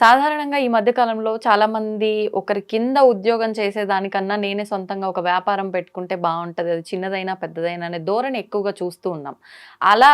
సాధారణంగా ఈ మధ్యకాలంలో చాలామంది ఒకరి కింద ఉద్యోగం చేసేదానికన్నా నేనే సొంతంగా ఒక వ్యాపారం పెట్టుకుంటే బాగుంటుంది. అది చిన్నదైనా పెద్దదైనా అనే ధోరణి ఎక్కువగా చూస్తూ ఉన్నాం. అలా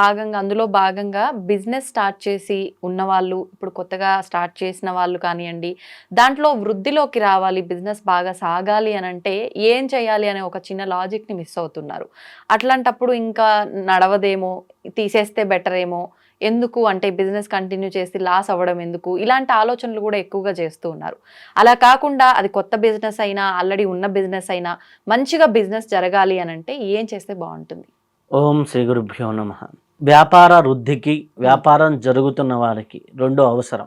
భాగంగా అందులో భాగంగా బిజినెస్ స్టార్ట్ చేసి ఉన్నవాళ్ళు ఇప్పుడు కొత్తగా స్టార్ట్ చేసిన వాళ్ళు కానివ్వండి దాంట్లో వృద్ధిలోకి రావాలి బిజినెస్ బాగా సాగాలి అని అంటే ఏం చేయాలి అనే ఒక చిన్న లాజిక్ని మిస్ అవుతున్నారు. అట్లాంటప్పుడు ఇంకా నడవదేమో తీసేస్తే బెటర్ ఏమో ఎందుకు? అంటే బిజినెస్ కంటిన్యూ చేసి లాస్ అవ్వడం ఎందుకు? ఇలాంటి ఆలోచనలు కూడా ఎక్కువగా చేస్తూ ఉన్నారు. అలా కాకుండా అది కొత్త బిజినెస్ అయినా ఆల్రెడీ ఉన్న బిజినెస్ అయినా మంచిగా బిజినెస్ జరగాలి అని అంటే ఏం చేస్తే బాగుంటుంది? ఓం శ్రీ గురుభ్యో నమ. వ్యాపార వృద్ధికి వ్యాపారం జరుగుతున్న వారికి రెండో అవసరం.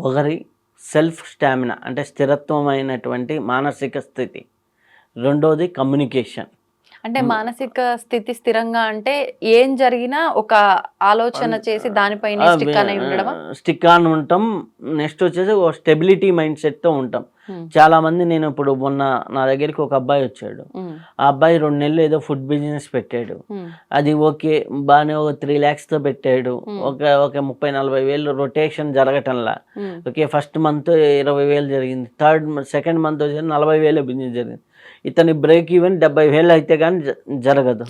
ఒకరి సెల్ఫ్ స్టామినా అంటే స్థిరత్వమైనటువంటి మానసిక స్థితి. రెండోది కమ్యూనికేషన్. అంటే మానసిక స్థితి స్థిరంగా అంటే ఏం జరిగినా ఒక ఆలోచన చేసి దానిపైన స్టిక్ అని ఉండడమా స్టిక్ ఆన్ ఉంటాం. నెక్స్ట్ వచ్చేసి ఒక స్టెబిలిటీ మైండ్ సెట్తో ఉంటాం. ఉమ్, చాలా మంది నేను ఇప్పుడు మొన్న నా దగ్గరికి ఒక అబ్బాయి వచ్చాడు. ఆ అబ్బాయి రెండు నెలలు ఏదో ఫుడ్ బిజినెస్ పెట్టాడు. అది ఓకే బాగానే ఒక త్రీ ల్యాక్స్తో పెట్టాడు. Hmm. ఒక ఒక ముప్పై నలభై వేలు రొటేషన్ జరగటంలా. ఓకే ఫస్ట్ మంత్ ఇరవై వేలు జరిగింది. థర్డ్ సెకండ్ మంత్ వచ్చి నలభై వేలు బిజినెస్ జరిగింది. ఇతని బ్రేక్ ఈవెన్ డెబ్బై వేలు అయితే కానీ జరగదు.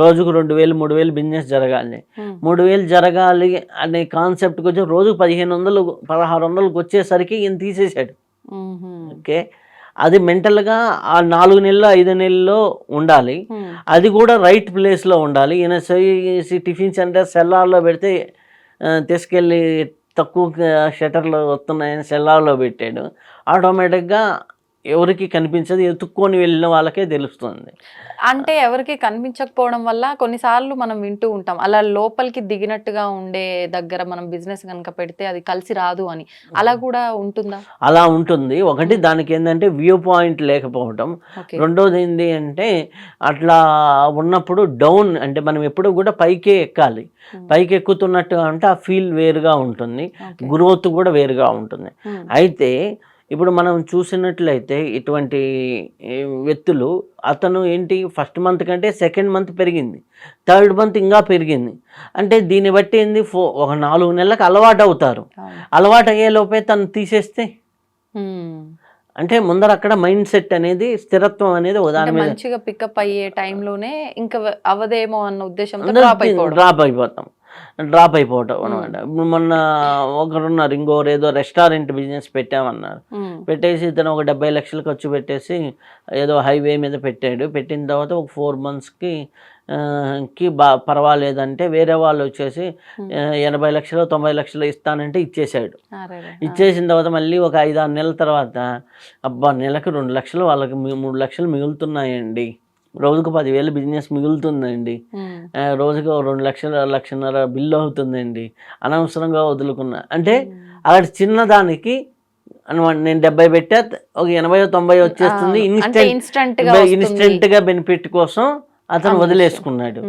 రోజుకు రెండు వేలు మూడు వేలు బిజినెస్ జరగాలి. మూడు వేలు జరగాలి అనే కాన్సెప్ట్కి వచ్చి రోజు పదిహేను వందలు పదహారు వందలకు వచ్చేసరికి ఈయన ఉమ్, ఓకే? అది మెంటల్గా ఆ నాలుగు నెలలు ఐదు నెలల్లో ఉండాలి. అది కూడా రైట్ ప్లేస్లో ఉండాలి. ఈయన టిఫిన్ సెంటర్ సెల్లార్లో పెడితే తీసుకెళ్ళి తక్కువ షటర్లు వస్తున్నాయని సెల్లార్లో పెట్టాడు. ఆటోమేటిక్గా ఎవరికి కనిపించదు ఎత్తుక్కొని వెళ్ళిన వాళ్ళకే తెలుస్తుంది. అంటే ఎవరికి కనిపించకపోవడం వల్ల కొన్నిసార్లు మనం వింటూ ఉంటాం అలా లోపలికి దిగినట్టుగా ఉండే దగ్గర మనం బిజినెస్ కనుక పెడితే అది కలిసి రాదు అని. అలా కూడా ఉంటుందా? అలా ఉంటుంది. ఒకటి దానికి ఏంటంటే వ్యూ పాయింట్ లేకపోవడం రెండోది ఏంటి అంటే అట్లా ఉన్నప్పుడు డౌన్ అంటే మనం ఎప్పుడు కూడా పైకే ఎక్కాలి. పైకి ఎక్కుతున్నట్టు అంటే ఆ ఫీల్ వేరుగా ఉంటుంది. గ్రోత్ కూడా వేరుగా ఉంటుంది. అయితే ఇప్పుడు మనం చూసినట్లయితే ఇటువంటి వ్యక్తులు అతను ఏంటి ఫస్ట్ మంత్ కంటే సెకండ్ మంత్ పెరిగింది థర్డ్ మంత్ ఇంకా పెరిగింది. అంటే దీన్ని బట్టి ఏంది ఫో ఒక నాలుగు నెలలకు అలవాటు అవుతారు. అలవాటు అయ్యే లోపే తను తీసేస్తే. అంటే ముందర అక్కడ మైండ్ సెట్ అనేది స్థిరత్వం అనేది మీద మంచిగా పికప్ అయ్యే టైంలోనే ఇంకా అవదేమో అన్న ఉద్దేశంతో అయిపోవడం. డ్రాప్ అయిపోతాం. డ్రాప్ అయిపోవటం అనమాట ఇప్పుడు మొన్న ఒకరున్నారు ఇంకోరు ఏదో రెస్టారెంట్ బిజినెస్ పెట్టామన్నారు. పెట్టేసి ఇతను ఒక డెబ్బై లక్షలు ఖర్చు పెట్టేసి ఏదో హైవే మీద పెట్టాడు. పెట్టిన తర్వాత ఒక ఫోర్ మంత్స్కి కి బా పర్వాలేదంటే వేరే వాళ్ళు వచ్చేసి ఎనభై లక్షలు తొంభై లక్షలు ఇస్తానంటే ఇచ్చేసాడు. ఇచ్చేసిన తర్వాత మళ్ళీ ఒక ఐదు ఆరు నెలల తర్వాత అబ్బా నెలకు రెండు లక్షలు వాళ్ళకి మూడు లక్షలు మిగులుతున్నాయండి. రోజుకు పదివేలు బిజినెస్ మిగులుతుందండి. రోజుకు రెండు లక్షల లక్షన్నర బిల్లు అవుతుందండి. అనవసరంగా వదులుకున్నా. అంటే. అక్కడ చిన్నదానికి అనమాట నేను డెబ్బై పెట్టా ఒక ఎనభై తొంభై వచ్చేస్తుంది ఇన్స్టెంట్ ఇన్స్టంట్గా వస్తుంది. ఇన్స్టెంట్గా బెనిఫిట్ కోసం అతను. వదిలేసుకున్నాడు.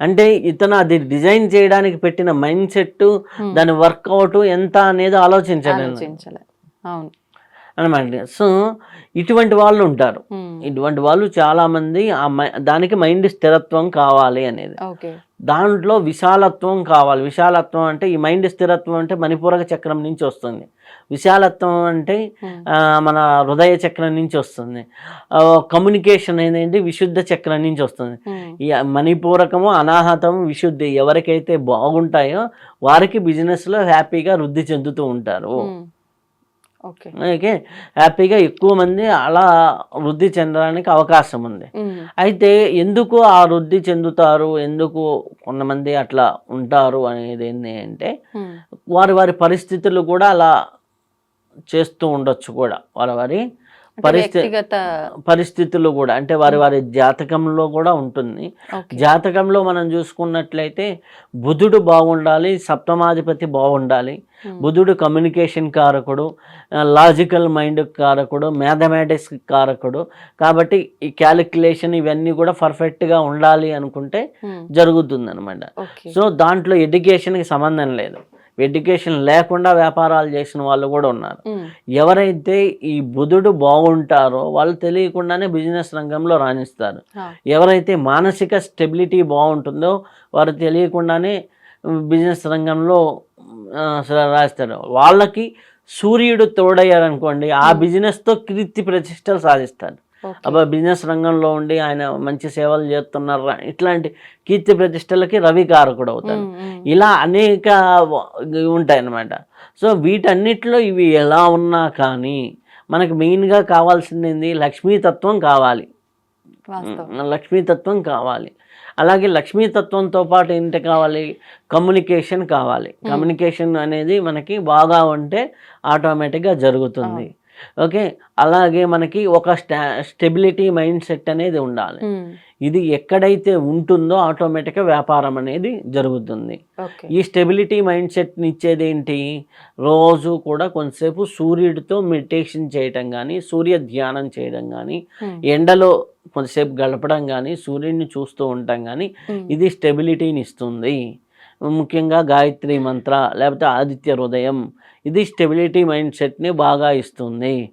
అంటే ఇతను అది డిజైన్ చేయడానికి పెట్టిన మైండ్ సెట్. దాని వర్కౌట్ ఎంత అనేది ఆలోచించాడు ఆలోచించలే. అవును. అనమాట. సో ఇటువంటి వాళ్ళు ఉంటారు. ఇటువంటి వాళ్ళు చాలా మంది ఆ దానికి మైండ్ స్థిరత్వం కావాలి అనేది. దాంట్లో విశాలత్వం కావాలి. విశాలత్వం అంటే ఈ మైండ్ స్థిరత్వం అంటే మణిపూరక చక్రం నుంచి వస్తుంది. విశాలత్వం అంటే మన హృదయ చక్రం నుంచి వస్తుంది. కమ్యూనికేషన్ అనేది విశుద్ధ చక్రం నుంచి వస్తుంది. ఈ మణిపూరకము అనాహతము విశుద్ధి ఎవరికైతే బాగుంటాయో వారికి బిజినెస్లో హ్యాపీగా వృద్ధి చెందుతూ ఉంటారు. ఓకే. హ్యాపీగా ఎక్కువ మంది అలా వృద్ధి చెందడానికి అవకాశం ఉంది. అయితే ఎందుకు ఆ వృద్ధి చెందుతారు? ఎందుకు కొంతమంది అట్లా ఉంటారు అనేది ఏంటి అంటే వారి వారి పరిస్థితులు కూడా అలా చేస్తూ ఉండొచ్చు కూడా. వారి వారి పరిస్థితి పరిస్థితులు కూడా అంటే వారి వారి జాతకంలో కూడా ఉంటుంది. జాతకంలో మనం చూసుకున్నట్లయితే బుధుడు బాగుండాలి సప్తమాధిపతి బాగుండాలి. బుధుడు కమ్యూనికేషన్ కారకుడు లాజికల్ మైండ్ కారకుడు మ్యాథమెటిక్స్ కారకుడు. కాబట్టి ఈ క్యాలిక్యులేషన్ ఇవన్నీ కూడా పర్ఫెక్ట్గా ఉండాలి అనుకుంటే జరుగుతుంది అనమాట సో దాంట్లో ఎడ్యుకేషన్కి సంబంధం లేదు. ఎడ్యుకేషన్ లేకుండా వ్యాపారాలు చేసిన వాళ్ళు కూడా ఉన్నారు. ఎవరైతే ఈ బుధుడు బాగుంటారో వాళ్ళు తెలియకుండానే బిజినెస్ రంగంలో రాణిస్తారు. ఎవరైతే మానసిక స్టెబిలిటీ బాగుంటుందో వారు తెలియకుండానే బిజినెస్ రంగంలో రాస్తారు. వాళ్ళకి సూర్యుడు తోడయ్యారనుకోండి ఆ బిజినెస్తో కీర్తి ప్రతిష్టలు సాధిస్తారు. అబ్బా బిజినెస్ రంగంలో ఉండి ఆయన మంచి సేవలు చేస్తున్నారు? ఇట్లాంటి కీర్తి ప్రతిష్టలకి రవి కారకుడు అవుతాడు. ఇలా అనేక ఉంటాయి అన్నమాట సో వీటన్నిటిలో ఇవి ఎలా ఉన్నా కానీ మనకు మెయిన్గా కావాల్సింది ఏంది లక్ష్మీతత్వం కావాలి. లక్ష్మీతత్వం కావాలి. అలాగే లక్ష్మీతత్వంతో పాటు ఏంటి కావాలి? కమ్యూనికేషన్ కావాలి. కమ్యూనికేషన్ అనేది మనకి బాగా ఉంటే ఆటోమేటిక్గా జరుగుతుంది. ఓకే? అలాగే మనకి ఒక స్టా స్టెబిలిటీ మైండ్ సెట్ అనేది ఉండాలి. ఇది ఎక్కడైతే ఉంటుందో ఆటోమేటిక్గా వ్యాపారం అనేది జరుగుతుంది. ఈ స్టెబిలిటీ మైండ్ సెట్ని ఇచ్చేది ఏంటి రోజు కూడా కొంతసేపు సూర్యుడితో మెడిటేషన్ చేయటం కానీ సూర్య ధ్యానం చేయడం కానీ ఎండలో కొంతసేపు గడపడం కానీ సూర్యుడిని చూస్తూ ఉంటాం కానీ ఇది స్టెబిలిటీని ఇస్తుంది. ముఖ్యంగా గాయత్రి మంత్ర లేకపోతే ఆదిత్య హృదయం ఇది స్టెబిలిటీ మైండ్ సెట్ని బాగా ఇస్తుంది.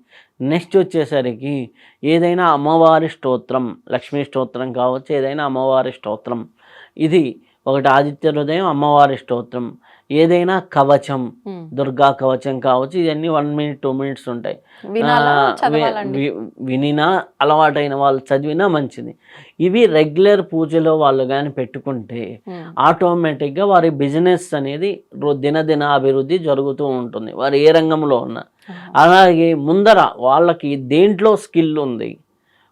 నెక్స్ట్ వచ్చేసరికి ఏదైనా అమ్మవారి స్తోత్రం లక్ష్మీ స్తోత్రం కావచ్చు ఏదైనా అమ్మవారి స్తోత్రం. ఇది ఒకటి ఆదిత్య హృదయం అమ్మవారి స్తోత్రం. ఏదైనా కవచం. దుర్గా కవచం కావచ్చు ఇవన్నీ వన్ మినిట్ టూ మినిట్స్ ఉంటాయి. వినినా అలవాటైన వాళ్ళు చదివినా మంచిది. ఇవి రెగ్యులర్ పూజలో వాళ్ళు కానీ పెట్టుకుంటే ఆటోమేటిక్గా వారి బిజినెస్ అనేది దినదిన అభివృద్ధి జరుగుతూ ఉంటుంది. వారు ఏ రంగంలో ఉన్నా. అలాగే ముందర వాళ్ళకి దేంట్లో స్కిల్ ఉంది.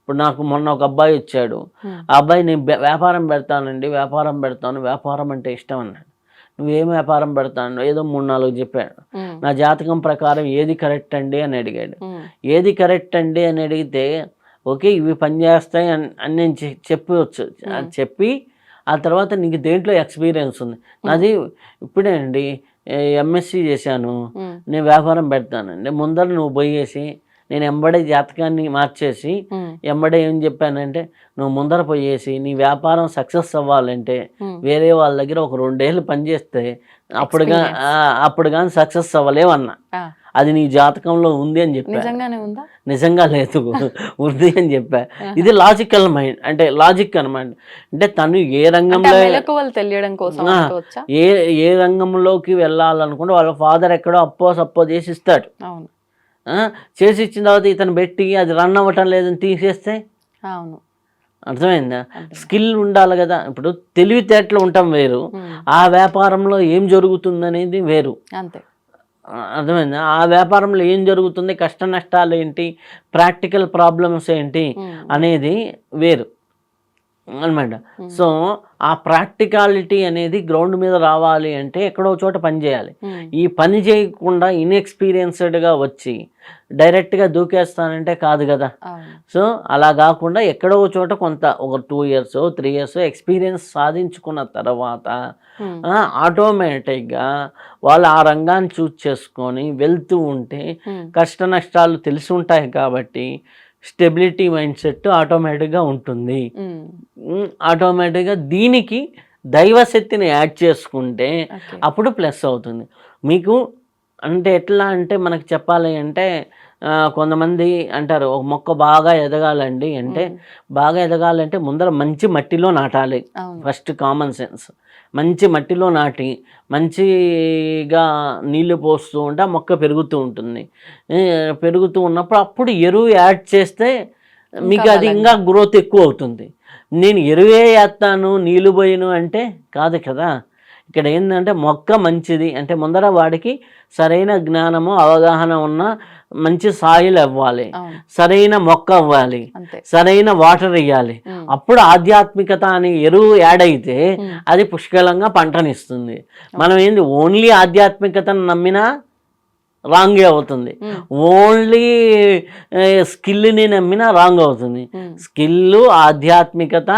ఇప్పుడు నాకు మొన్న ఒక అబ్బాయి వచ్చాడు. ఆ అబ్బాయి నేను వ్య- వ్యాపారం పెడతానండి వ్యాపారం పెడతాను వ్యాపారం అంటే ఇష్టం అన్నాడు. నువ్వేం వ్యాపారం పెడతాను ఏదో మూడు నాలుగు చెప్పాడు. నా జాతకం ప్రకారం ఏది కరెక్ట్ అండి అని అడిగాడు. ఏది కరెక్ట్ అండి అని అడిగితే ఓకే ఇవి పనిచేస్తాయి అని అని నేను చెప్పవచ్చు చెప్పి ఆ తర్వాత నీకు దేంట్లో ఎక్స్పీరియన్స్ ఉంది? నాది ఇప్పుడే అండి ఎంఎస్సి చేశాను. నేను వ్యాపారం పెడతానండి. ముందర నువ్వు పోయేసి నేను ఎంబడే జాతకాన్ని మార్చేసి ఎంబడే ఏం చెప్పానంటే నువ్వు ముందర పోయేసి నీ వ్యాపారం సక్సెస్ అవ్వాలంటే. వేరే వాళ్ళ దగ్గర ఒక రెండేళ్ళు పనిచేస్తే అప్పుడుగా ఆ, అప్పుడు కానీ సక్సెస్ అవ్వలేవు అన్న ఆ, అది నీ జాతకంలో ఉంది అని చెప్పా. నిజంగా లేదు. ఉంది అని చెప్పా. ఇది లాజికల్ మైండ్ అంటే లాజిక్ అన్నమాట. అంటే తను ఏ రంగంలో తెలియడం కోసం ఏ ఏ రంగంలోకి వెళ్ళాలనుకుంటే వాళ్ళ ఫాదర్ ఎక్కడో అప్పో సప్పో చేసి ఇస్తాడు. చేసి ఇచ్చిన తర్వాత ఇతను పెట్టి అది రన్ అవ్వటం లేదని తీసేస్తే? అవును. అర్థమైందా. స్కిల్ ఉండాలి కదా. ఇప్పుడు తెలివితేటలు ఉంటాం వేరు. ఆ వ్యాపారంలో ఏం జరుగుతుందనేది వేరు. అంతే. అర్థమైందా? ఆ వ్యాపారంలో ఏం జరుగుతుంది? కష్ట నష్టాలు ఏంటి? ప్రాక్టికల్ ప్రాబ్లమ్స్ ఏంటి? అనేది వేరు. అనమాట సో ఆ ప్రాక్టికాలిటీ అనేది గ్రౌండ్ మీద రావాలి అంటే ఎక్కడో చోట పని చేయాలి. ఈ పని చేయకుండా ఇన్ఎక్స్పీరియన్స్డ్గా వచ్చి డైరెక్ట్గా దూకేస్తానంటే కాదు కదా. సో అలా కాకుండా ఎక్కడో చోట కొంత ఒక two years three years experience సాధించుకున్న తర్వాత ఆటోమేటిక్గా వాళ్ళు ఆ రంగాన్ని చూస్ చేసుకొని వెళ్తూ ఉంటే కష్ట నష్టాలు తెలిసి ఉంటాయి కాబట్టి స్టెబిలిటీ మైండ్ సెట్ ఆటోమేటిక్గా ఉంటుంది. ఆటోమేటిక్గా దీనికి దైవశక్తిని యాడ్ చేసుకుంటే. అప్పుడు ప్లస్ అవుతుంది. మీకు అంటే ఎట్లా అంటే మనకు చెప్పాలి అంటే కొంతమంది అంటారు ఒక మొక్క బాగా ఎదగాలండి అంటే బాగా ఎదగాలంటే ముందర మంచి మట్టిలో నాటాలి. First common sense. మంచి మట్టిలో నాటి మంచిగా నీళ్ళు పోస్తూ ఉంటే ఆ మొక్క పెరుగుతూ ఉంటుంది. పెరుగుతూ ఉన్నప్పుడు అప్పుడు ఎరువు యాడ్ చేస్తే మీకు అది. ఇంకా గ్రోత్ ఎక్కువ అవుతుంది. నేను ఎరువే వేస్తాను నీళ్ళు పోయిను అంటే కాదు కదా. ఇక్కడ ఏంటంటే మొక్క మంచిది. అంటే ముందర వాడికి సరైన జ్ఞానము అవగాహన ఉన్న మంచి సాయిల్ అవ్వాలి. సరైన మొక్క అవ్వాలి. సరైన వాటర్ ఇవ్వాలి అప్పుడు ఆధ్యాత్మికత అనే ఎరువు యాడ్ అయితే అది పుష్కలంగా పంటనిస్తుంది. మనం ఏంది ఓన్లీ ఆధ్యాత్మికతను నమ్మినా రాంగే అవుతుంది. ఓన్లీ స్కిల్ని నమ్మినా రాంగ్ అవుతుంది. స్కిల్ ఆధ్యాత్మికత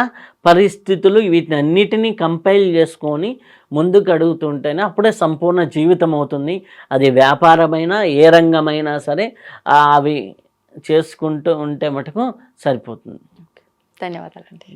పరిస్థితులు వీటన్నిటిని కంపైల్ చేసుకొని ముందుకు అడుగుతుంటేనే అప్పుడే సంపూర్ణ జీవితం అవుతుంది. అది వ్యాపారమైనా ఏ రంగమైనా సరే అవి చేసుకుంటూ ఉంటే మటుకు సరిపోతుంది. ధన్యవాదాలండి.